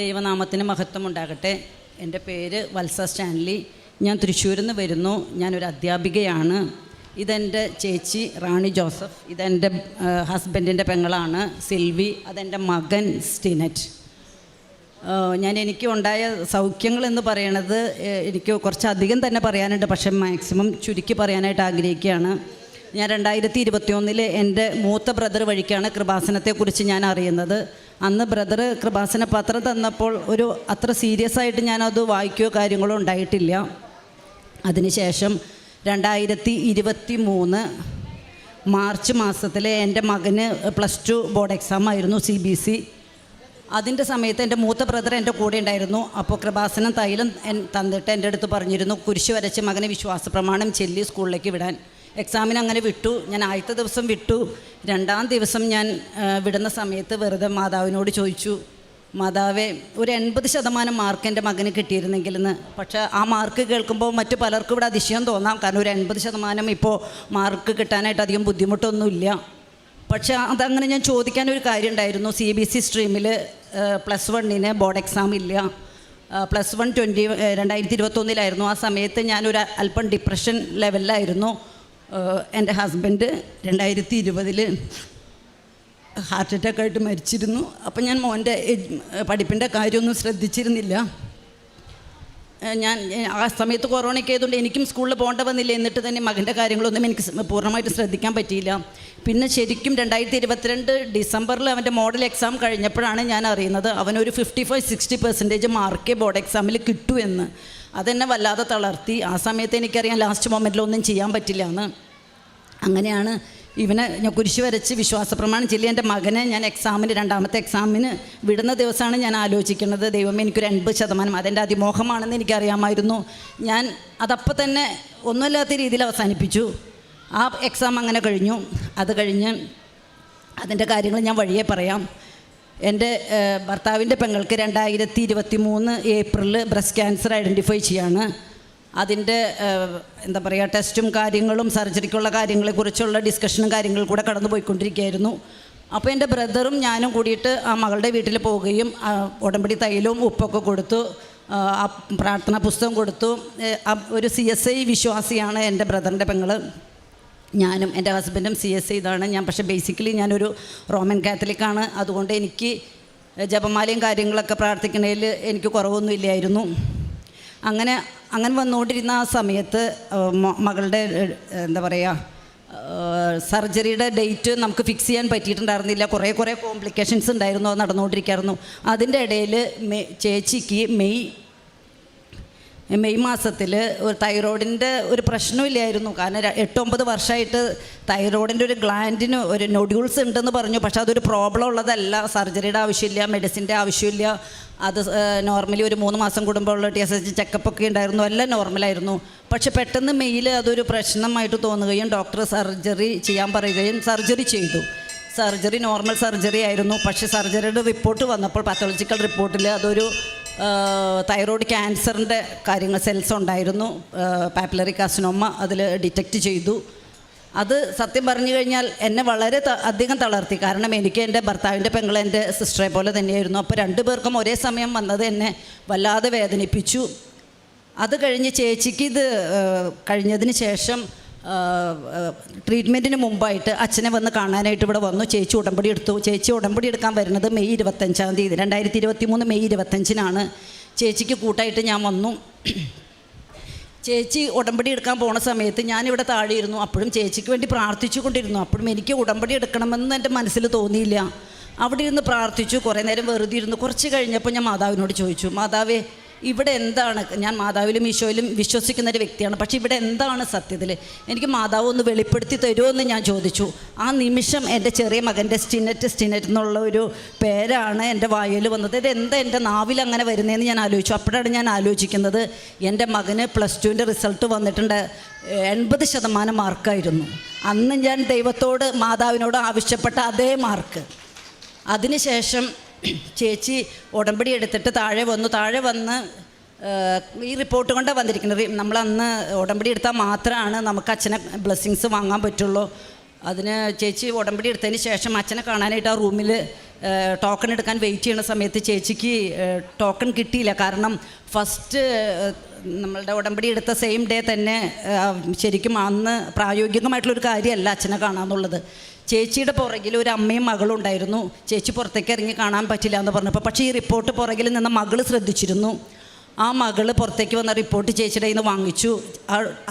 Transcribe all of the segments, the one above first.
ദൈവനാമത്തിന് മഹത്വം ഉണ്ടാകട്ടെ എന്റെ പേര് വത്സ സ്റ്റാൻലി. ഞാൻ തൃശ്ശൂരിൽ നിന്ന് വരുന്നു. ഞാനൊരു അധ്യാപികയാണ്. ഇതെന്റെ ചേച്ചി റാണി ജോസഫ്. ഇതെന്റെ ഹസ്ബൻഡിന്റെ പെങ്ങളാണ് സിൽവി. അതെന്റെ മകൻ സ്റ്റിനറ്റ്. ഞാൻ എനിക്ക് ഉണ്ടായ സൗഖ്യങ്ങൾ എന്ന് പറയണത് എനിക്ക് കുറച്ചധികം തന്നെ പറയാനുണ്ട്. പക്ഷേ മാക്സിമം ചുരുക്കി പറയാനായിട്ട് ആഗ്രഹിക്കുകയാണ്. ഞാൻ രണ്ടായിരത്തി ഇരുപത്തിയൊന്നിൽ എന്റെ മൂത്ത ബ്രദർ വഴിക്കാണ് കൃപാസനത്തെക്കുറിച്ച് ഞാൻ അറിയുന്നത്. അന്ന് ബ്രദർ കൃപാസന പത്രം തന്നപ്പോൾ ഒരു അത്ര സീരിയസ് ആയിട്ട് ഞാനത് വായിക്കുകയോ കാര്യങ്ങളോ ഉണ്ടായിട്ടില്ല. അതിനുശേഷം രണ്ടായിരത്തി ഇരുപത്തി മൂന്ന് മാർച്ച് മാസത്തിൽ എന്റെ മകന് പ്ലസ് ടു ബോർഡ് എക്സാം ആയിരുന്നു സി ബി സി അതിന്റെ സമയത്ത് എന്റെ മൂത്ത ബ്രദർ എന്റെ കൂടെ ഉണ്ടായിരുന്നു. അപ്പോൾ കൃപാസനം തൈലം തന്നിട്ട് എന്റെ അടുത്ത് പറഞ്ഞിരുന്നു കുരിശ് വരച്ച് മകനെ വിശ്വാസ പ്രമാണം ചെല്ലി സ്കൂളിലേക്ക് വിടാൻ. എക്സാമിന് അങ്ങനെ വിട്ടു. ഞാൻ ആദ്യത്തെ ദിവസം വിട്ടു. രണ്ടാം ദിവസം ഞാൻ വിടുന്ന സമയത്ത് വെറുതെ മാതാവിനോട് ചോദിച്ചു. മാതാവെ ഒരു എൺപത് ശതമാനം മാർക്ക് എന്റെ മകന് കിട്ടിയിരുന്നെങ്കിൽ എന്ന് പക്ഷേ ആ മാർക്ക് കേൾക്കുമ്പോൾ മറ്റ് പലർക്കും ഇവിടെ അതിശയം തോന്നാം. കാരണം ഒരു എൺപത് ശതമാനം ഇപ്പോൾ മാർക്ക് കിട്ടാനായിട്ട് അധികം ബുദ്ധിമുട്ടൊന്നുമില്ല. പക്ഷേ അതങ്ങനെ ഞാൻ ചോദിക്കാൻ ഒരു കാര്യം ഉണ്ടായിരുന്നു സി ബി സി സ്ട്രീമിൽ പ്ലസ് വണ്ണിന് ബോർഡ് എക്സാം ഇല്ല. പ്ലസ് വൺ ട്വന്റി രണ്ടായിരത്തി ഇരുപത്തൊന്നിലായിരുന്നു. ആ സമയത്ത് ഞാനൊരു അല്പം ഡിപ്രഷൻ ലെവലിലായിരുന്നു എന്റെ ഹസ്ബൻഡ് രണ്ടായിരത്തി ഇരുപതിൽ ഹാർട്ട് അറ്റാക്ക് ആയിട്ട് മരിച്ചിരുന്നു. അപ്പം ഞാൻ മോന്റെ പഠിപ്പിന്റെ കാര്യമൊന്നും ശ്രദ്ധിച്ചിരുന്നില്ല. ഞാൻ ആ സമയത്ത് കൊറോണയ്ക്ക് ആയതുകൊണ്ട് എനിക്കും സ്കൂളിൽ പോകേണ്ട വന്നില്ല. എന്നിട്ട് തന്നെ മകന്റെ കാര്യങ്ങളൊന്നും എനിക്ക് പൂർണമായിട്ട് ശ്രദ്ധിക്കാൻ പറ്റിയില്ല. പിന്നെ ശരിക്കും രണ്ടായിരത്തി ഇരുപത്തിരണ്ട് ഡിസംബറിൽ അവന്റെ മോഡൽ എക്സാം കഴിഞ്ഞപ്പോഴാണ് ഞാൻ അറിയുന്നത് അവനൊരു ഫിഫ്റ്റി ഫൈവ് സിക്സ്റ്റി പെർസെന്റേജ് മാർക്കേ ബോർഡ് എക്സാമിൽ കിട്ടൂ എന്ന് അതെന്നെ വല്ലാതെ തളർത്തി. ആ സമയത്ത് എനിക്കറിയാം ലാസ്റ്റ് മൊമെന്റിലൊന്നും ചെയ്യാൻ പറ്റില്ല എന്ന് അങ്ങനെയാണ് ഇവനെ ഞാൻ കുരിശ് വരച്ച് വിശ്വാസ പ്രമാണം ചെല്ലി എന്റെ മകനെ ഞാൻ എക്സാമിന് രണ്ടാമത്തെ എക്സാമിന് വിടുന്ന ദിവസമാണ് ഞാൻ ആലോചിക്കുന്നത്. ദൈവം എനിക്കൊരു എൺപത് ശതമാനം അതെന്റെ അതിമോഹമാണെന്ന് എനിക്കറിയാമായിരുന്നു. ഞാൻ അതപ്പോൾ തന്നെ ഒന്നുമില്ലാത്ത രീതിയിൽ അവസാനിപ്പിച്ചു. ആ എക്സാം അങ്ങനെ കഴിഞ്ഞു. അത് കഴിഞ്ഞ് അതിന്റെ കാര്യങ്ങൾ ഞാൻ വഴിയെ പറയാം. എന്റെ ഭർത്താവിന്റെ പെങ്ങൾക്ക് രണ്ടായിരത്തി ഇരുപത്തി മൂന്ന് ഏപ്രിലിൽ ബ്രസ്റ്റ് ക്യാൻസർ ഐഡന്റിഫൈ ചെയ്യാണ്. അതിന്റെ എന്താ പറയുക ടെസ്റ്റും കാര്യങ്ങളും സർജറിക്കുള്ള കാര്യങ്ങളെക്കുറിച്ചുള്ള ഡിസ്കഷനും കാര്യങ്ങളും കൂടെ കടന്നു പോയിക്കൊണ്ടിരിക്കുകയായിരുന്നു. അപ്പോൾ എന്റെ ബ്രദറും ഞാനും കൂടിയിട്ട് ആ മകളുടെ വീട്ടിൽ പോവുകയും ഉടമ്പടി തൈലവും ഉപ്പൊക്കെ കൊടുത്തു ആ പ്രാർത്ഥനാ പുസ്തകം കൊടുത്തു. ഒരു സി എസ് ഐ വിശ്വാസിയാണ് എന്റെ ബ്രദറിന്റെ പെങ്ങൾ ഞാനും എന്റെ ഹസ്ബൻഡും സി എസ് ഇതാണ്. ഞാൻ പക്ഷേ ബേസിക്കലി ഞാനൊരു റോമൻ കാത്തലിക്കാണ് അതുകൊണ്ട് എനിക്ക് ജപമാലയും കാര്യങ്ങളൊക്കെ പ്രാർത്ഥിക്കുന്നതിൽ എനിക്ക് കുറവൊന്നും ഇല്ലായിരുന്നു. അങ്ങനെ അങ്ങനെ വന്നുകൊണ്ടിരുന്ന ആ സമയത്ത് മകളുടെ എന്താ പറയുക സർജറിയുടെ ഡേറ്റ് നമുക്ക് ഫിക്സ് ചെയ്യാൻ പറ്റിയിട്ടുണ്ടായിരുന്നില്ല. കുറേ കുറേ കോംപ്ലിക്കേഷൻസ് ഉണ്ടായിരുന്നു. അത് നടന്നുകൊണ്ടിരിക്കുകയായിരുന്നു അതിന്റെ ഇടയിൽ മെയ് ചേച്ചിക്ക് മെയ് മെയ് മാസത്തിൽ ഒരു തൈറോയിഡിന്റെ ഒരു പ്രശ്നമില്ലായിരുന്നു. കാരണം എട്ടൊമ്പത് വർഷമായിട്ട് തൈറോയിഡിന്റെ ഒരു ഗ്ലാൻഡിന് ഒരു നൊഡ്യൂൾസ് ഉണ്ടെന്ന് പറഞ്ഞു. പക്ഷേ അതൊരു പ്രോബ്ലം ഉള്ളതല്ല. സർജറിയുടെ ആവശ്യമില്ല മെഡിസിന്റെ ആവശ്യമില്ല. അത് നോർമലി ഒരു മൂന്ന് മാസം കൂടുമ്പോൾ ടി എസ് എച്ച് ചെക്കപ്പ് ഒക്കെ ഉണ്ടായിരുന്നു. എല്ലാം നോർമലായിരുന്നു പക്ഷെ പെട്ടെന്ന് മെയ്യിൽ അതൊരു പ്രശ്നമായിട്ട് തോന്നുകയും ഡോക്ടർ സർജറി ചെയ്യാൻ പറയുകയും സർജറി ചെയ്തു. സർജറി നോർമൽ സർജറി ആയിരുന്നു. പക്ഷേ സർജറിയുടെ റിപ്പോർട്ട് വന്നപ്പോൾ പാത്തോളജിക്കൽ റിപ്പോർട്ടിൽ അതൊരു തൈറോയ്ഡ് ക്യാൻസറിന്റെ കാര്യങ്ങൾ സെൽസ് ഉണ്ടായിരുന്നു. പാപ്പുലറി കാസിനോമ അതിൽ ഡിറ്റക്റ്റ് ചെയ്തു. അത് സത്യം പറഞ്ഞു കഴിഞ്ഞാൽ എന്നെ വളരെ അധികം തളർത്തി. കാരണം എനിക്ക് എന്റെ ഭർത്താവിന്റെ പെങ്ങൾ എന്റെ സിസ്റ്ററെ പോലെ തന്നെയായിരുന്നു. അപ്പോൾ രണ്ടു പേർക്കും ഒരേ സമയം വന്നത് എന്നെ വല്ലാതെ വേദനിപ്പിച്ചു. അത് കഴിഞ്ഞ് ചേച്ചിക്ക് ഇത് കഴിഞ്ഞതിന് ശേഷം ട്രീറ്റ്മെന്റിന് മുമ്പായിട്ട് അച്ഛനെ വന്ന് കാണാനായിട്ട് ഇവിടെ വന്നു. ചേച്ചി ഉടമ്പടി എടുത്തു. ചേച്ചി ഉടമ്പടി എടുക്കാൻ വരുന്നത് മെയ് ഇരുപത്തഞ്ചാം തീയതി. രണ്ടായിരത്തി ഇരുപത്തി മൂന്ന് മെയ് ഇരുപത്തഞ്ചിനാണ്. ചേച്ചിക്ക് കൂട്ടായിട്ട് ഞാൻ വന്നു. ചേച്ചി ഉടമ്പടി എടുക്കാൻ പോണ സമയത്ത് ഞാനിവിടെ താഴെയിരുന്നു. അപ്പോഴും ചേച്ചിക്ക് വേണ്ടി പ്രാർത്ഥിച്ചു കൊണ്ടിരുന്നു അപ്പോഴും എനിക്ക് ഉടമ്പടി എടുക്കണമെന്ന് എന്റെ മനസ്സിൽ തോന്നിയില്ല. അവിടെ ഇരുന്ന് പ്രാർത്ഥിച്ചു. കുറേ നേരം വെറുതെ ഇരുന്നു. കുറച്ച് കഴിഞ്ഞപ്പോൾ ഞാൻ മാതാവിനോട് ചോദിച്ചു. മാതാവേ ഇവിടെ എന്താണ്? ഞാൻ മാതാവിലും ഈശോയിലും വിശ്വസിക്കുന്ന ഒരു വ്യക്തിയാണ്. പക്ഷേ ഇവിടെ എന്താണ് സത്യത്തിൽ എനിക്ക് മാതാവ് ഒന്ന് വെളിപ്പെടുത്തി തരുമോ എന്ന് ഞാൻ ചോദിച്ചു. ആ നിമിഷം എന്റെ ചെറിയ മകന്റെ സ്റ്റിനറ്റ് സ്റ്റിനറ്റ് എന്നുള്ള ഒരു പേരാണ് എന്റെ വായിൽ വന്നത്. ഇത് എന്താ എന്റെ നാവിൽ അങ്ങനെ വരുന്നതെന്ന് ഞാൻ ആലോചിച്ചു. അപ്പോഴാണ് ഞാൻ ആലോചിക്കുന്നത് എന്റെ മകന് പ്ലസ് ടുവിന്റെ റിസൾട്ട് വന്നിട്ടുണ്ട് എൺപത് ശതമാനം മാർക്കായിരുന്നു. അന്ന് ഞാൻ ദൈവത്തോട് മാതാവിനോട് ആവശ്യപ്പെട്ട അതേ മാർക്ക്. അതിനുശേഷം ചേച്ചി ഉടമ്പടി എടുത്തിട്ട് താഴെ വന്നു. താഴെ വന്ന് ഈ റിപ്പോർട്ട് കൊണ്ടാണ് വന്നിരിക്കുന്നത്. നമ്മൾ അന്ന് ഉടമ്പടി എടുത്താൽ മാത്രമാണ് നമുക്ക് അച്ഛനെ ബ്ലെസ്സിങ്സ് വാങ്ങാൻ പറ്റുള്ളൂ. അതിന് ചേച്ചി ഉടമ്പടി എടുത്തതിന് ശേഷം അച്ഛനെ കാണാനായിട്ട് ആ റൂമിൽ ടോക്കൺ എടുക്കാൻ വെയിറ്റ് ചെയ്യുന്ന സമയത്ത് ചേച്ചിക്ക് ടോക്കൺ കിട്ടിയില്ല. കാരണം ഫസ്റ്റ് നമ്മളുടെ ഉടമ്പടി എടുത്ത സെയിം ഡേ തന്നെ ശരിക്കും അന്ന് പ്രായോഗികമായിട്ടുള്ളൊരു കാര്യമല്ല അച്ഛനെ കാണാമെന്നുള്ളത് ചേച്ചിയുടെ പുറകിൽ ഒരു അമ്മയും മകളും ഉണ്ടായിരുന്നു. ചേച്ചി പുറത്തേക്ക് ഇറങ്ങി കാണാൻ പറ്റില്ല എന്ന് പറഞ്ഞപ്പോൾ പക്ഷേ ഈ റിപ്പോർട്ട് പുറകിൽ നിന്ന് മകൾ ശ്രദ്ധിച്ചിരുന്നു. ആ മകൾ പുറത്തേക്ക് വന്ന റിപ്പോർട്ട് ചേച്ചിയുടെ കയ്യിൽ നിന്ന് വാങ്ങിച്ചു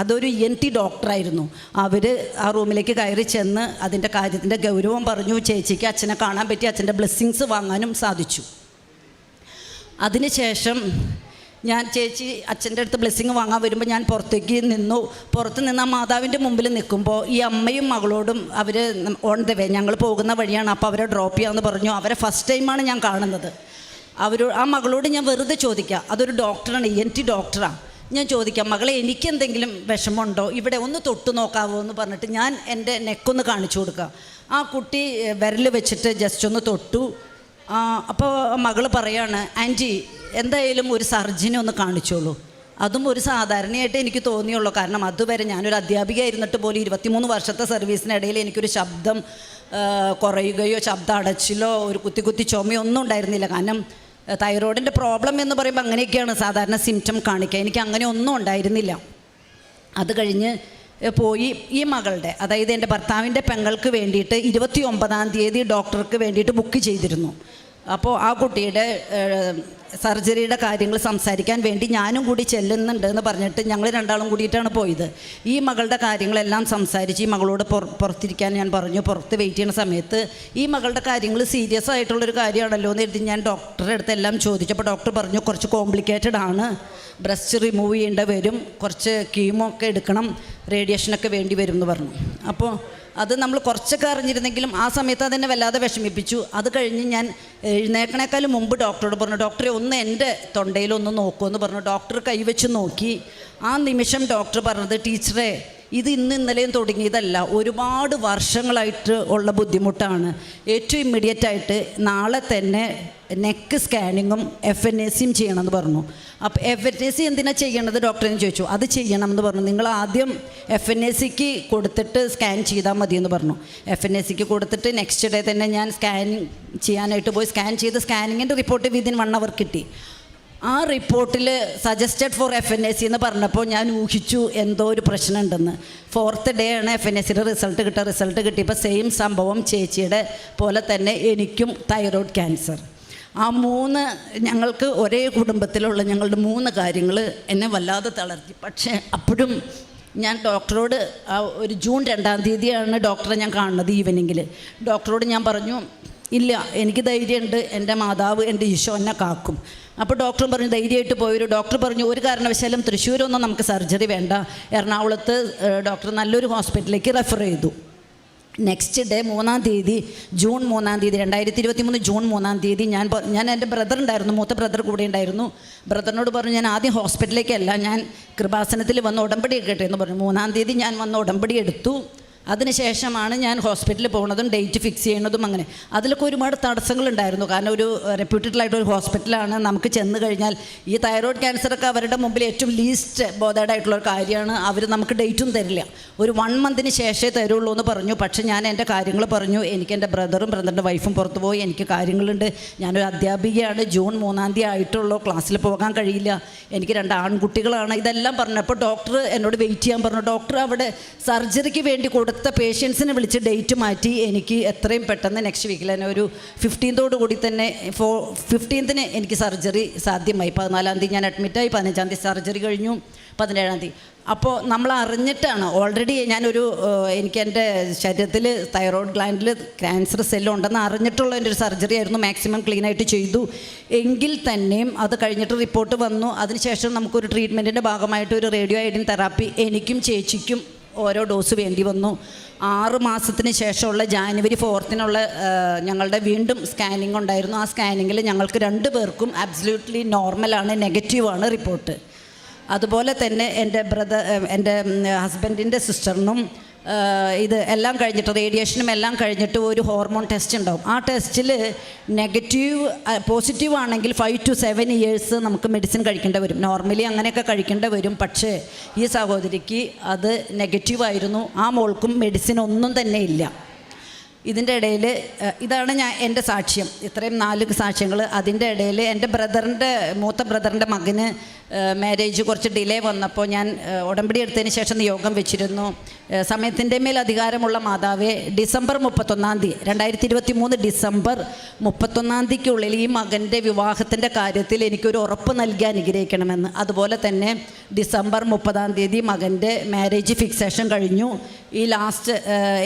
അതൊരു എൻ ടി ഡോക്ടറായിരുന്നു അവർ ആ റൂമിലേക്ക് കയറി ചെന്ന് അതിന്റെ കാര്യത്തിന്റെ ഗൗരവം പറഞ്ഞു. ചേച്ചിക്ക് അച്ഛനെ കാണാൻ പറ്റി അച്ഛന്റെ ബ്ലെസ്സിങ്സ് വാങ്ങാനും സാധിച്ചു. അതിനുശേഷം ഞാൻ ചേച്ചി അച്ഛന്റെ അടുത്ത് ബ്ലെസ്സിങ് വാങ്ങാൻ വരുമ്പോൾ ഞാൻ പുറത്തേക്ക് നിന്നു. പുറത്ത് നിന്ന് ആ മാതാവിന്റെ മുമ്പിൽ നിൽക്കുമ്പോൾ ഈ അമ്മയും മകളോടും അവർ ഓൺ ദ വേ ഞങ്ങൾ പോകുന്ന വഴിയാണ്. അപ്പോൾ അവരെ ഡ്രോപ്പ് ചെയ്യാമെന്ന് പറഞ്ഞു. അവരെ ഫസ്റ്റ് ടൈമാണ് ഞാൻ കാണുന്നത്. അവർ ആ മകളോട് ഞാൻ വെറുതെ ചോദിക്കുക അതൊരു ഡോക്ടറാണ് എൻ ടി ഡോക്ടറാണ് ഞാൻ ചോദിക്കാം മകളെ എനിക്കെന്തെങ്കിലും വിഷമമുണ്ടോ? ഇവിടെ ഒന്ന് തൊട്ട് നോക്കാവോ? എന്ന് പറഞ്ഞിട്ട് ഞാൻ എന്റെ നെക്കൊന്ന് കാണിച്ചു കൊടുക്കുക ആ കുട്ടി വിരൽ വെച്ചിട്ട് ജസ്റ്റ് ഒന്ന് തൊട്ടു. അപ്പോൾ മകൾ പറയാണ് ആന്റി എന്തായാലും ഒരു സർജനെ ഒന്ന് കാണിച്ചോളൂ. അതും ഒരു സാധാരണയായിട്ട് എനിക്ക് തോന്നിയുള്ളൂ. കാരണം അതുവരെ ഞാനൊരു അധ്യാപിക ആയിരുന്നിട്ട് പോലും ഇരുപത്തിമൂന്ന് വർഷത്തെ സർവീസിനിടയിൽ എനിക്കൊരു ശബ്ദം കുറയുകയോ ശബ്ദം അടച്ചിലോ ഒരു കുത്തി കുത്തി ചുമയോ ഒന്നും ഉണ്ടായിരുന്നില്ല. കാരണം തൈറോയിഡിന്റെ പ്രോബ്ലം എന്ന് പറയുമ്പോൾ അങ്ങനെയൊക്കെയാണ് സാധാരണ സിംറ്റം കാണിക്കുക. എനിക്ക് അങ്ങനെ ഒന്നും ഉണ്ടായിരുന്നില്ല. അത് കഴിഞ്ഞ് പോയി ഈ മകളുടെ അതായത് എന്റെ ഭർത്താവിന്റെ പെങ്ങൾക്ക് വേണ്ടിയിട്ട് ഇരുപത്തി ഒമ്പതാം തീയതി ഡോക്ടർക്ക് വേണ്ടിയിട്ട് ബുക്ക് ചെയ്തിരുന്നു. അപ്പോൾ ആ കുട്ടിയുടെ സർജറിയുടെ കാര്യങ്ങൾ സംസാരിക്കാൻ വേണ്ടി ഞാനും കൂടി ചെല്ലുന്നുണ്ട് എന്ന് പറഞ്ഞിട്ട് ഞങ്ങൾ രണ്ടാളും കൂടിയിട്ടാണ് പോയത്. ഈ മകളുടെ കാര്യങ്ങളെല്ലാം സംസാരിച്ച് ഈ മകളോട് പുറ- പുറത്തിരിക്കാൻ ഞാൻ പറഞ്ഞു. പുറത്ത് വെയിറ്റ് ചെയ്യുന്ന സമയത്ത് ഈ മകളുടെ കാര്യങ്ങൾ സീരിയസ് ആയിട്ടുള്ളൊരു കാര്യമാണല്ലോ എന്ന് എഴുതി ഞാൻ ഡോക്ടറുടെ അടുത്ത് എല്ലാം ചോദിച്ചപ്പോൾ ഡോക്ടർ പറഞ്ഞു കുറച്ച് കോംപ്ലിക്കേറ്റഡ് ആണ്. ബ്രസ്റ്റ് റിമൂവ് ചെയ്യേണ്ട വരും. കുറച്ച് കീമോ ഒക്കെ എടുക്കണം. റേഡിയേഷനൊക്കെ വേണ്ടി വരും എന്ന് പറഞ്ഞു. അപ്പോൾ അത് നമ്മൾ കുറച്ചൊക്കെ അറിഞ്ഞിരുന്നെങ്കിലും ആ സമയത്ത് അതെന്നെ വല്ലാതെ വിഷമിപ്പിച്ചു. അത് കഴിഞ്ഞ് ഞാൻ എഴുന്നേക്കണേക്കാളും മുമ്പ് ഡോക്ടറോട് പറഞ്ഞു ഡോക്ടറെ ഒന്ന് എന്റെ തൊണ്ടയിലൊന്ന് നോക്കുമെന്ന് പറഞ്ഞു. ഡോക്ടർ കൈവച്ച് നോക്കി. ആ നിമിഷം ഡോക്ടർ പറഞ്ഞത് ടീച്ചറെ ഇത് ഇന്ന് ഇന്നലെയും തുടങ്ങിയതല്ല. ഒരുപാട് വർഷങ്ങളായിട്ട് ഉള്ള ബുദ്ധിമുട്ടാണ്. ഏറ്റവും ഇമ്മീഡിയറ്റ് ആയിട്ട് നാളെ തന്നെ നെക്ക് സ്കാനിങ്ങും എഫ് എൻ എ സിയും ചെയ്യണമെന്ന് പറഞ്ഞു. അപ്പോൾ എഫ് എൻ എ സി എന്തിനാണ് ചെയ്യണത് ഡോക്ടറിന് ചോദിച്ചു. അത് ചെയ്യണം എന്ന് പറഞ്ഞു. നിങ്ങൾ ആദ്യം എഫ് എൻ എ സിക്ക് കൊടുത്തിട്ട് സ്കാൻ ചെയ്താൽ മതിയെന്ന് പറഞ്ഞു. എഫ് എൻ എ സിക്ക് കൊടുത്തിട്ട് നെക്സ്റ്റ് ഡേ തന്നെ ഞാൻ സ്കാനിങ് ചെയ്യാനായിട്ട് പോയി. സ്കാൻ ചെയ്ത് സ്കാനിങ്ങിന്റെ റിപ്പോർട്ട് വിതിൻ വൺ അവർ കിട്ടി. ആ റിപ്പോർട്ടിൽ suggested for F N S C എന്ന് പറഞ്ഞപ്പോൾ ഞാൻ ഊഹിച്ചു എന്തോ ഒരു പ്രശ്നമുണ്ടെന്ന്. ഫോർത്ത് ഡേ ആണ് എഫ് എൻ എസ് സിയുടെ റിസൾട്ട് കിട്ടുക. റിസൾട്ട് കിട്ടിയപ്പോൾ സെയിം സംഭവം ചേച്ചിയുടെ പോലെ തന്നെ എനിക്കും തൈറോയ്ഡ് ക്യാൻസർ ആ മൂന്ന് ഞങ്ങൾക്ക് ഒരേ കുടുംബത്തിലുള്ള ഞങ്ങളുടെ മൂന്ന് കാര്യങ്ങൾ എന്നെ വല്ലാതെ തളർത്തി. പക്ഷേ അപ്പോഴും ഞാൻ ഡോക്ടറോട് ആ ഒരു ജൂൺ രണ്ടാം തീയതിയാണ് ഡോക്ടറെ ഞാൻ കാണുന്നത് ഈവനിങ്ങിൽ ഡോക്ടറോട് ഞാൻ പറഞ്ഞു ഇല്ല എനിക്ക് ധൈര്യമുണ്ട്. എന്റെ മാതാവ് എന്റെ ഈശോ എന്നെ കാക്കും. അപ്പോൾ ഡോക്ടർ പറഞ്ഞു ധൈര്യമായിട്ട് പോയൊരു. ഡോക്ടർ പറഞ്ഞു ഒരു കാരണവശാലും തൃശ്ശൂരൊന്നും നമുക്ക് സർജറി വേണ്ട. എറണാകുളത്ത് ഡോക്ടർ നല്ലൊരു ഹോസ്പിറ്റലിലേക്ക് റെഫർ ചെയ്തു. നെക്സ്റ്റ് ഡേ മൂന്നാം തീയതി ജൂൺ മൂന്നാം തീയതി രണ്ടായിരത്തി ഇരുപത്തി മൂന്ന് ജൂൺ മൂന്നാം തീയതി ഞാൻ ഞാൻ എന്റെ ബ്രദർ ഉണ്ടായിരുന്നു മൂത്ത ബ്രദർ കൂടെ ഉണ്ടായിരുന്നു. ബ്രദറിനോട് പറഞ്ഞു ഞാൻ ആദ്യം ഹോസ്പിറ്റലിലേക്കല്ല ഞാൻ കൃപാസനത്തിൽ വന്ന് ഉടമ്പടി എടുക്കട്ടെ എന്ന് പറഞ്ഞു. മൂന്നാം തീയതി ഞാൻ വന്ന് ഉടമ്പടി എടുത്തു. അതിനുശേഷമാണ് ഞാൻ ഹോസ്പിറ്റലിൽ പോകുന്നതും ഡേറ്റ് ഫിക്സ് ചെയ്യുന്നതും അങ്ങനെ. അതിലൊക്കെ ഒരുപാട് തടസ്സങ്ങളുണ്ടായിരുന്നു. കാരണം ഒരു റെപ്യൂട്ടഡ് ആയിട്ട് ഒരു ഹോസ്പിറ്റലാണ് നമുക്ക് ചെന്ന് കഴിഞ്ഞാൽ ഈ തൈറോയ്ഡ് ക്യാൻസറൊക്കെ അവരുടെ മുമ്പിൽ ഏറ്റവും ലീസ്റ്റ് ബോധേഡ് ആയിട്ടുള്ള ഒരു കാര്യമാണ്. അവർ നമുക്ക് ഡേറ്റും തരില്ല. ഒരു വൺ മന്തിന് ശേഷമേ തരുള്ളൂ എന്ന് പറഞ്ഞു. പക്ഷേ ഞാൻ എന്റെ കാര്യങ്ങൾ പറഞ്ഞു. എനിക്ക് എന്റെ ബ്രദറും ബ്രദറിന്റെ വൈഫും പുറത്തു പോയി. എനിക്ക് കാര്യങ്ങളുണ്ട്. ഞാനൊരു അധ്യാപികയാണ്. ജൂൺ മൂന്നാം തീയതി ആയിട്ടുള്ളൂ. ക്ലാസ്സിൽ പോകാൻ കഴിയില്ല. എനിക്ക് രണ്ട് ആൺകുട്ടികളാണ്. ഇതെല്ലാം പറഞ്ഞു. അപ്പോൾ ഡോക്ടർ എന്നോട് വെയിറ്റ് ചെയ്യാൻ പറഞ്ഞു. ഡോക്ടർ അവിടെ സർജറിക്ക് വേണ്ടി കൊടുത്ത പേഷ്യൻസിനെ വിളിച്ച് ഡേറ്റ് മാറ്റി എനിക്ക് എത്രയും പെട്ടെന്ന് നെക്സ്റ്റ് വീക്കിൽ തന്നെ ഒരു ഫിഫ്റ്റീൻതോട് കൂടി തന്നെ ഫോ ഫിഫ്റ്റീൻത്തിന് എനിക്ക് സർജറി സാധ്യമായി. പതിനാലാം തീയതി ഞാൻ അഡ്മിറ്റായി പതിനഞ്ചാം തീയതി സർജറി കഴിഞ്ഞു പതിനേഴാം തീയതി. അപ്പോൾ നമ്മൾ അറിഞ്ഞിട്ടാണ് ഓൾറെഡി ഞാനൊരു എനിക്ക് എന്റെ ശരീരത്തിൽ തൈറോയ്ഡ് ഗ്ലാൻഡിൽ ക്യാൻസർ സെല്ലുണ്ടെന്ന് അറിഞ്ഞിട്ടുള്ള എന്റെ ഒരു സർജറി ആയിരുന്നു മാക്സിമം ക്ലീനായിട്ട് ചെയ്തു. എങ്കിൽ തന്നെയും അത് കഴിഞ്ഞിട്ട് റിപ്പോർട്ട് വന്നു. അതിനുശേഷം നമുക്കൊരു ട്രീറ്റ്മെന്റിന്റെ ഭാഗമായിട്ട് ഒരു റേഡിയോ ഐഡിൻ തെറാപ്പി എനിക്കും ചേച്ചിക്കും ഓരോ ഡോസ് വേണ്ടി വന്നു. ആറ് മാസത്തിന് ശേഷമുള്ള ജാനുവരി ഫോർത്തിനുള്ള ഞങ്ങളുടെ വീണ്ടും സ്കാനിങ് ഉണ്ടായിരുന്നു. ആ സ്കാനിങ്ങിൽ ഞങ്ങൾക്ക് രണ്ട് പേർക്കും അബ്സല്യൂട്ട്ലി നോർമലാണ് നെഗറ്റീവാണ് റിപ്പോർട്ട്. അതുപോലെ തന്നെ എന്റെ ബ്രദർ എന്റെ ഹസ്ബൻഡിന്റെ സിസ്റ്ററിനും ഇത് എല്ലാം കഴിഞ്ഞിട്ട് റേഡിയേഷനും എല്ലാം കഴിഞ്ഞിട്ട് ഒരു ഹോർമോൺ ടെസ്റ്റ് ഉണ്ടാവും. ആ ടെസ്റ്റിൽ നെഗറ്റീവ് പോസിറ്റീവ് ആണെങ്കിൽ ഫൈവ് ടു സെവൻ ഇയേഴ്സ് നമുക്ക് മെഡിസിൻ കഴിക്കേണ്ടി വരും. നോർമലി അങ്ങനെയൊക്കെ കഴിക്കേണ്ടി വരും. പക്ഷേ ഈ സഹോദരിക്ക് അത് നെഗറ്റീവ് ആയിരുന്നു. ആ മോൾക്കും മെഡിസിൻ ഒന്നും തന്നെ ഇല്ല. ഇതിന്റെ ഇടയിൽ ഇതാണ് ഞാൻ എന്റെ സാക്ഷ്യം. ഇത്രയും നാല് സാക്ഷ്യങ്ങൾ അതിന്റെ ഇടയിൽ എന്റെ ബ്രദറിന്റെ മൂത്ത ബ്രദറിന്റെ മകന് മാരേജ് കുറച്ച് ഡിലേ വന്നപ്പോൾ ഞാൻ ഉടമ്പടി എടുത്തതിന് ശേഷം യോഗം വെച്ചിരുന്നു. സമയത്തിന്റെ മേൽ അധികാരമുള്ള മാതാവേ ഡിസംബർ മുപ്പത്തൊന്നാം തീയതി രണ്ടായിരത്തി ഇരുപത്തി മൂന്ന് ഡിസംബർ മുപ്പത്തൊന്നാം തീയതിക്കുള്ളിൽ ഈ മകന്റെ വിവാഹത്തിന്റെ കാര്യത്തിൽ എനിക്കൊരു ഉറപ്പ് നൽകി അനുഗ്രഹിക്കണമെന്ന്. അതുപോലെ തന്നെ ഡിസംബർ മുപ്പതാം തീയതി മകന്റെ മാരേജ് ഫിക്സേഷൻ കഴിഞ്ഞു. ഈ ലാസ്റ്റ്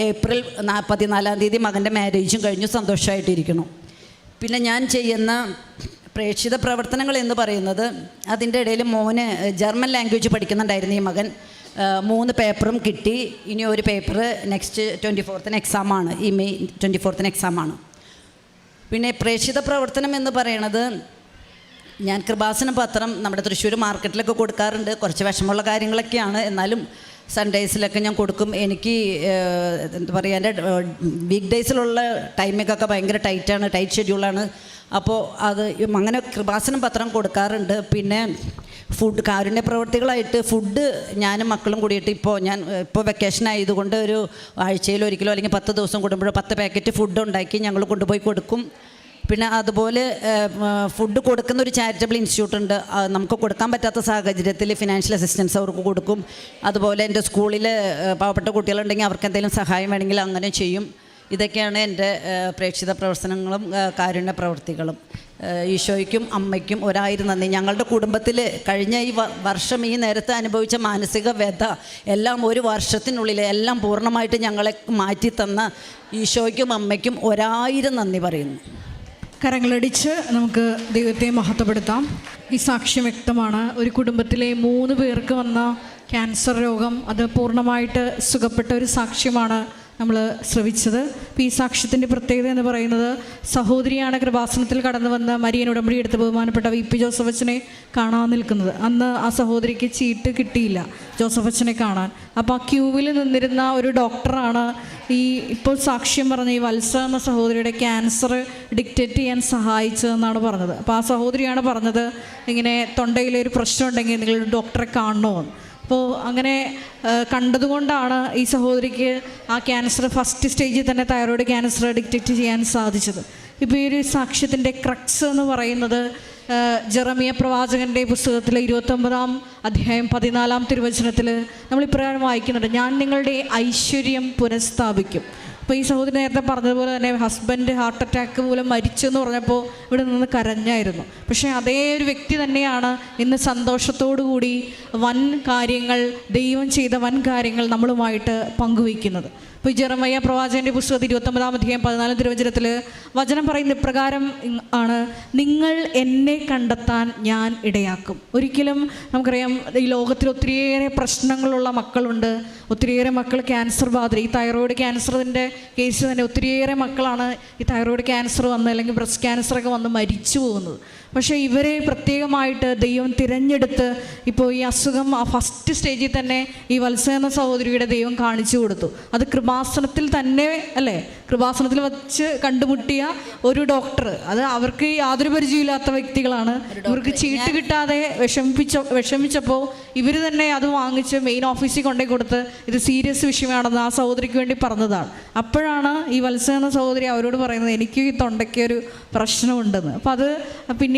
ഏപ്രിൽ പതിനാലാം തീയതി മകന്റെ മാരേജും കഴിഞ്ഞു. സന്തോഷമായിട്ടിരിക്കണം പിന്നെ ഞാൻ ചെയ്യുന്ന പ്രേക്ഷിത പ്രവർത്തനങ്ങൾ എന്ന് പറയുന്നത് അതിന്റെ ഇടയിൽ മോന് ജർമ്മൻ ലാംഗ്വേജ് പഠിക്കുന്നുണ്ടായിരുന്നു ഈ മകൻ. മൂന്ന് പേപ്പറും കിട്ടി. ഇനി ഒരു പേപ്പർ നെക്സ്റ്റ് ട്വന്റി ഫോർത്തിന് എക്സാമാണ് ഈ മെയ് ട്വന്റി ഫോർത്തിന് എക്സാമാണ് പിന്നെ പ്രേക്ഷിത പ്രവർത്തനം എന്ന് പറയണത് ഞാൻ കൃപാസന പത്രം നമ്മുടെ തൃശ്ശൂർ മാർക്കറ്റിലൊക്കെ കൊടുക്കാറുണ്ട്. കുറച്ച് വിഷമമുള്ള കാര്യങ്ങളൊക്കെയാണ്. എന്നാലും സൺഡേസിലൊക്കെ ഞാൻ കൊടുക്കും. എനിക്ക് എന്താ പറയുക എന്റെ വീക്ക് ഡേയ്സിലുള്ള ടൈമിങ്ങൊക്കെ ഭയങ്കര ടൈറ്റാണ് ടൈറ്റ് ഷെഡ്യൂളാണ് അപ്പോൾ അത് അങ്ങനെ കൃപാസനം പത്രം കൊടുക്കാറുണ്ട്. പിന്നെ ഫുഡ് കാരുണ്യ പ്രവർത്തികളായിട്ട് ഫുഡ് ഞാനും മക്കളും കൂടിയിട്ട് ഇപ്പോൾ ഞാൻ ഇപ്പോൾ വെക്കേഷൻ ആയതുകൊണ്ട് ഒരു ആഴ്ചയിൽ ഒരിക്കലോ അല്ലെങ്കിൽ പത്ത് ദിവസം കൂടുമ്പോഴോ പത്ത് പാക്കറ്റ് ഫുഡ് ഉണ്ടാക്കി ഞങ്ങൾ കൊണ്ടുപോയി കൊടുക്കും. പിന്നെ അതുപോലെ ഫുഡ് കൊടുക്കുന്ന ഒരു ചാരിറ്റബിൾ ഇൻസ്റ്റിറ്റ്യൂട്ട് ഉണ്ട്. നമുക്ക് കൊടുക്കാൻ പറ്റാത്ത സാഹചര്യത്തിൽ ഫിനാൻഷ്യൽ അസിസ്റ്റൻസ് അവർക്ക് കൊടുക്കും. അതുപോലെ എന്റെ സ്കൂളിൽ പാവപ്പെട്ട കുട്ടികളുണ്ടെങ്കിൽ അവർക്ക് എന്തെങ്കിലും സഹായം വേണമെങ്കിൽ അങ്ങനെ ചെയ്യും. ഇതൊക്കെയാണ് എന്റെ പ്രേക്ഷിത പ്രവർത്തനങ്ങളും കാരുണ്യ പ്രവൃത്തികളും ഈശോയ്ക്കും അമ്മയ്ക്കും ഒരായിരം നന്ദി. ഞങ്ങളുടെ കുടുംബത്തിൽ കഴിഞ്ഞ ഈ വർഷം ഈ നേരത്തെ അനുഭവിച്ച മാനസിക വ്യഥ എല്ലാം ഒരു വർഷത്തിനുള്ളിൽ എല്ലാം പൂർണമായിട്ട് ഞങ്ങളെ മാറ്റി തന്ന ഈശോയ്ക്കും അമ്മയ്ക്കും ഒരായിരം നന്ദി പറയുന്നു. കരങ്ങളടിച്ച് നമുക്ക് ദൈവത്തെ മഹത്വപ്പെടുത്താം. ഈ സാക്ഷ്യം വ്യക്തമാണ്. ഒരു കുടുംബത്തിലെ മൂന്ന് പേർക്ക് വന്ന ക്യാൻസർ രോഗം അത് പൂർണമായിട്ട് സുഖപ്പെട്ട ഒരു സാക്ഷ്യമാണ്. നമ്മൾ ശ്രവിച്ചത്. ഈ സാക്ഷ്യത്തിന്റെ പ്രത്യേകത എന്ന് പറയുന്നത് സഹോദരിയാണ് കൃപാസനത്തിൽ കടന്നു വന്ന മരിയൻ ഉടമ്പടി എടുത്ത് ബഹുമാനപ്പെട്ട വി. പി. ജോസഫ് അച്ഛനെ കാണാൻ നിൽക്കുന്നത്. അന്ന് ആ സഹോദരിക്ക് ചീട്ട് കിട്ടിയില്ല ജോസഫ് അച്ഛനെ കാണാൻ. അപ്പോൾ ആ ക്യൂവിൽ നിന്നിരുന്ന ഒരു ഡോക്ടറാണ് ഈ ഇപ്പോൾ സാക്ഷ്യം പറഞ്ഞ ഈ വത്സ എന്ന സഹോദരിയുടെ ക്യാൻസർ ഡിക്റ്റേറ്റ് ചെയ്യാൻ സഹായിച്ചതെന്നാണ് പറഞ്ഞത്. അപ്പോൾ ആ സഹോദരിയാണ് പറഞ്ഞത് ഇങ്ങനെ തൊണ്ടയിലൊരു പ്രശ്നം ഉണ്ടെങ്കിൽ നിങ്ങൾ ഡോക്ടറെ കാണണമെന്ന് അപ്പോൾ അങ്ങനെ കണ്ടതുകൊണ്ടാണ് ഈ സഹോദരിക്ക് ആ ക്യാൻസർ ഫസ്റ്റ് സ്റ്റേജിൽ തന്നെ തൈറോയ്ഡ് ക്യാൻസർ ഡിറ്റക്റ്റ് ചെയ്യാൻ സാധിച്ചത്. ഇപ്പോൾ ഈ ഒരു സാക്ഷ്യത്തിന്റെ ക്രക്സ് എന്ന് പറയുന്നത് ജെറമിയ പ്രവാചകന്റെ പുസ്തകത്തിലെ ഇരുപത്തൊമ്പതാം അധ്യായം പതിനാലാം തിരുവചനത്തിൽ നമ്മൾ ഇപ്രകാരം വായിക്കുന്നുണ്ട്. ഞാൻ നിങ്ങളുടെ ഐശ്വര്യം പുനഃസ്ഥാപിക്കും. അപ്പോൾ ഈ സഹോദരി നേരത്തെ പറഞ്ഞതുപോലെ തന്നെ ഹസ്ബൻഡ് ഹാർട്ട് അറ്റാക്ക് മൂലം മരിച്ചു എന്ന് പറഞ്ഞപ്പോൾ ഇവിടെ നിന്ന് കരഞ്ഞായിരുന്നു. പക്ഷേ അതേ ഒരു വ്യക്തി തന്നെയാണ് ഇന്ന് സന്തോഷത്തോടു കൂടി വൻ കാര്യങ്ങൾ ദൈവം ചെയ്ത വൻ കാര്യങ്ങൾ നമ്മളുമായിട്ട് പങ്കുവയ്ക്കുന്നത്. ഇപ്പോൾ ജെറമയ്യ പ്രവാചകന്റെ പുസ്തകത്തിൽ ഇരുപത്തൊമ്പതാം അധ്യായം പതിനാലാം തിരുവചനത്തിൽ വചനം പറയുന്ന ഇപ്രകാരം ആണ് നിങ്ങൾ എന്നെ കണ്ടെത്താൻ ഞാൻ ഇടയാക്കും. ഒരിക്കലും നമുക്കറിയാം ഈ ലോകത്തിൽ ഒത്തിരിയേറെ പ്രശ്നങ്ങളുള്ള മക്കളുണ്ട് ഒത്തിരിയേറെ മക്കൾ ക്യാൻസർ ബാധ ഈ തൈറോയ്ഡ് ക്യാൻസറിന്റെ കേസ് തന്നെ ഒത്തിരിയേറെ മക്കളാണ് ഈ തൈറോയ്ഡ് ക്യാൻസർ വന്ന് അല്ലെങ്കിൽ ബ്രസ്റ്റ് ക്യാൻസറൊക്കെ വന്ന് മരിച്ചു പോകുന്നത്. പക്ഷേ ഇവരെ പ്രത്യേകമായിട്ട് ദൈവം തിരഞ്ഞെടുത്ത് ഇപ്പോൾ ഈ അസുഖം ആ ഫസ്റ്റ് സ്റ്റേജിൽ തന്നെ ഈ വത്സേന സഹോദരിയുടെ ദൈവം കാണിച്ചു കൊടുത്തു. അത് കൃപാസനത്തിൽ തന്നെ അല്ലേ? കൃപാസനത്തിൽ വച്ച് കണ്ടുമുട്ടിയ ഒരു ഡോക്ടർ അത് അവർക്ക് യാതൊരു പരിചയമില്ലാത്ത വ്യക്തികളാണ്. ഇവർക്ക് ചീട്ട് കിട്ടാതെ വിഷമിപ്പിച്ച വിഷമിച്ചപ്പോൾ ഇവർ തന്നെ അത് വാങ്ങിച്ച് മെയിൻ ഓഫീസിൽ കൊണ്ടേ കൊടുത്ത് ഇത് സീരിയസ് വിഷയമാണെന്ന് ആ സഹോദരിക്ക് വേണ്ടി പറഞ്ഞതാണ്. അപ്പോഴാണ് ഈ വത്സേന സഹോദരി അവരോട് പറയുന്നത് എനിക്ക് ഈ തൊണ്ടയ്ക്ക് ഒരു പ്രശ്നമുണ്ടെന്ന്. അപ്പം അത്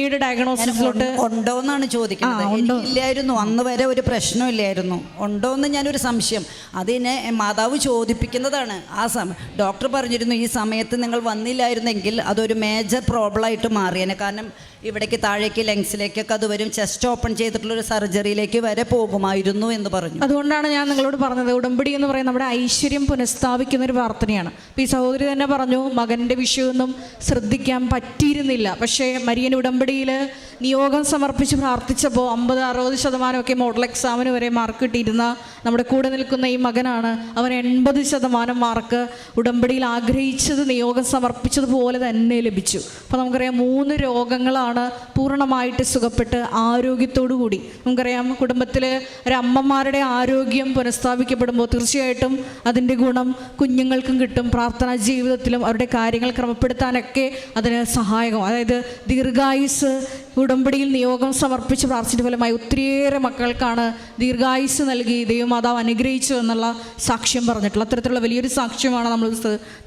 പിന്നീട് ഡയഗ്നോസിസിലോട്ട് ഉണ്ടോ എന്നാണ് ചോദിക്കുന്നത്. ഇല്ലായിരുന്നു അന്ന് വരെ ഒരു പ്രശ്നമില്ലായിരുന്നു. ഉണ്ടോ എന്ന് ഞാനൊരു സംശയം. അതിനെ മാതാവ് ചോദിപ്പിക്കുന്നതാണ്. ആ സമയം ഡോക്ടർ പറഞ്ഞിരുന്നു ഈ സമയത്ത് നിങ്ങൾ വന്നില്ലായിരുന്നെങ്കിൽ അതൊരു മേജർ പ്രോബ്ലം ആയിട്ട് മാറിയേനെ. കാരണം ഇവിടേക്ക് താഴേക്ക് ലങ്സിലേക്കൊക്കെ അത് വരും. ചെസ്റ്റ് ഓപ്പൺ ചെയ്തിട്ടുള്ള ഒരു സർജറിയിലേക്ക് വരെ പോകുമായിരുന്നു എന്ന് പറഞ്ഞു. അതുകൊണ്ടാണ് ഞാൻ നിങ്ങളോട് പറഞ്ഞത്. ഉടമ്പടി എന്ന് പറയുന്നത് നമ്മുടെ ഐശ്വര്യം പുനഃസ്ഥാപിക്കുന്ന ഒരു പ്രാർത്ഥനയാണ്. ഈ സഹോദരി തന്നെ പറഞ്ഞു മകന്റെ വിഷയമൊന്നും ശ്രദ്ധിക്കാൻ പറ്റിയിരുന്നില്ല. പക്ഷേ മരിയൻ ഉടമ്പടിയിൽ നിയോഗം സമർപ്പിച്ച് പ്രാർത്ഥിച്ചപ്പോൾ അമ്പത് അറുപത് ശതമാനമൊക്കെ മോഡൽ എക്സാമിന് വരെ മാർക്ക് കിട്ടിയിരുന്ന നമ്മുടെ കൂടെ നിൽക്കുന്ന ഈ മകനാണ്. അവൻ എൺപത് ശതമാനം മാർക്ക് ഉടമ്പടിയിൽ ആഗ്രഹിച്ചത് നിയോഗം സമർപ്പിച്ചതുപോലെ തന്നെ ലഭിച്ചു. അപ്പോൾ നമുക്കറിയാം മൂന്ന് രോഗങ്ങളാണ് പൂർണമായിട്ട് സുഖപ്പെട്ട് ആരോഗ്യത്തോടു കൂടി. നമുക്കറിയാം കുടുംബത്തിൽ ഒരു അമ്മമാരുടെ ആരോഗ്യം പുനഃസ്ഥാപിക്കപ്പെടുമ്പോൾ തീർച്ചയായിട്ടും അതിന്റെ ഗുണം കുഞ്ഞുങ്ങൾക്കും കിട്ടും. പ്രാർത്ഥനാ ജീവിതത്തിലും അവരുടെ കാര്യങ്ങൾ ക്രമപ്പെടുത്താനൊക്കെ അതിന് സഹായകം അതായത് ദീർഘായുസ് ഉടമ്പടിയിൽ നിയോഗം സമർപ്പിച്ച് പ്രാർത്ഥിച്ച ഫലമായി ഒത്തിരിയേറെ മക്കൾക്കാണ് ദീർഘായുസ് നൽകി ദൈവമാതാവ് അനുഗ്രഹിച്ചു എന്നുള്ള സാക്ഷ്യം പറഞ്ഞിട്ടുള്ള അത്തരത്തിലുള്ള വലിയൊരു സാക്ഷ്യമാണ് നമ്മൾ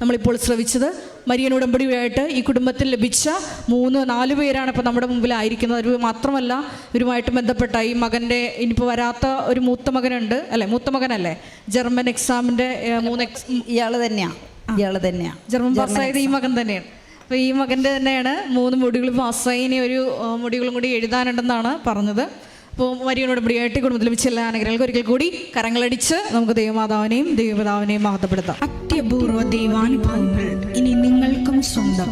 നമ്മളിപ്പോൾ ശ്രവിച്ചത്. മരിയൻ ഉടമ്പടിയായിട്ട് ഈ കുടുംബത്തിൽ ലഭിച്ച മൂന്ന് നാല് പേരാണ് ഇപ്പോൾ നമ്മുടെ മുമ്പിലായിരിക്കുന്നത് ഒരു മാത്രമല്ല ഇവരുമായിട്ട് ബന്ധപ്പെട്ട ഈ മകന്റെ ഇനിയിപ്പോൾ വരാത്ത ഒരു മൂത്ത മകനുണ്ട്. അല്ലേ? മൂത്ത മകനല്ലേ? ജർമ്മൻ എക്സാമിന്റെ മൂന്ന് എക്സ് ഇയാൾ തന്നെയാണ് ഇയാൾ തന്നെയാണ് ജർമ്മൻ പാസ്സായത് ഈ മകൻ തന്നെയാണ്. അപ്പോൾ ഈ മകന്റെ തന്നെയാണ് മൂന്ന് മുടികൾ പാസ്സായി ഒരു മുടികളും കൂടി എഴുതാനുണ്ടെന്നാണ് പറഞ്ഞത്. അപ്പോൾ മരിയനോട് മുടിയായിട്ട് കുടുംബത്തിൽ വെച്ച് എല്ലാ അനുഗ്രഹങ്ങൾക്ക് ഒരിക്കൽ കൂടി കരങ്ങളടിച്ച് നമുക്ക് ദൈവമാതാവിനെയും ദൈവപിതാവിനെയും മഹത്വപ്പെടുത്താം. അത്യപൂർവ ദൈവാനുഭവങ്ങൾ ഇനി നിങ്ങൾക്കും സ്വന്തം.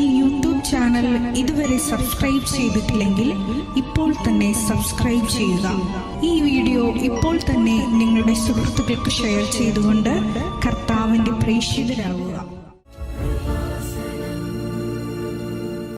ഈ യൂട്യൂബ് ചാനൽ ഇതുവരെ സബ്സ്ക്രൈബ് ചെയ്തിട്ടില്ലെങ്കിൽ ഇപ്പോൾ തന്നെ സബ്സ്ക്രൈബ് ചെയ്യുക. ഈ വീഡിയോ ഇപ്പോൾ തന്നെ നിങ്ങളുടെ സുഹൃത്തുക്കൾക്ക് ഷെയർ ചെയ്തുകൊണ്ട് കർത്താവിന്റെ പ്രേക്ഷിതരാകുക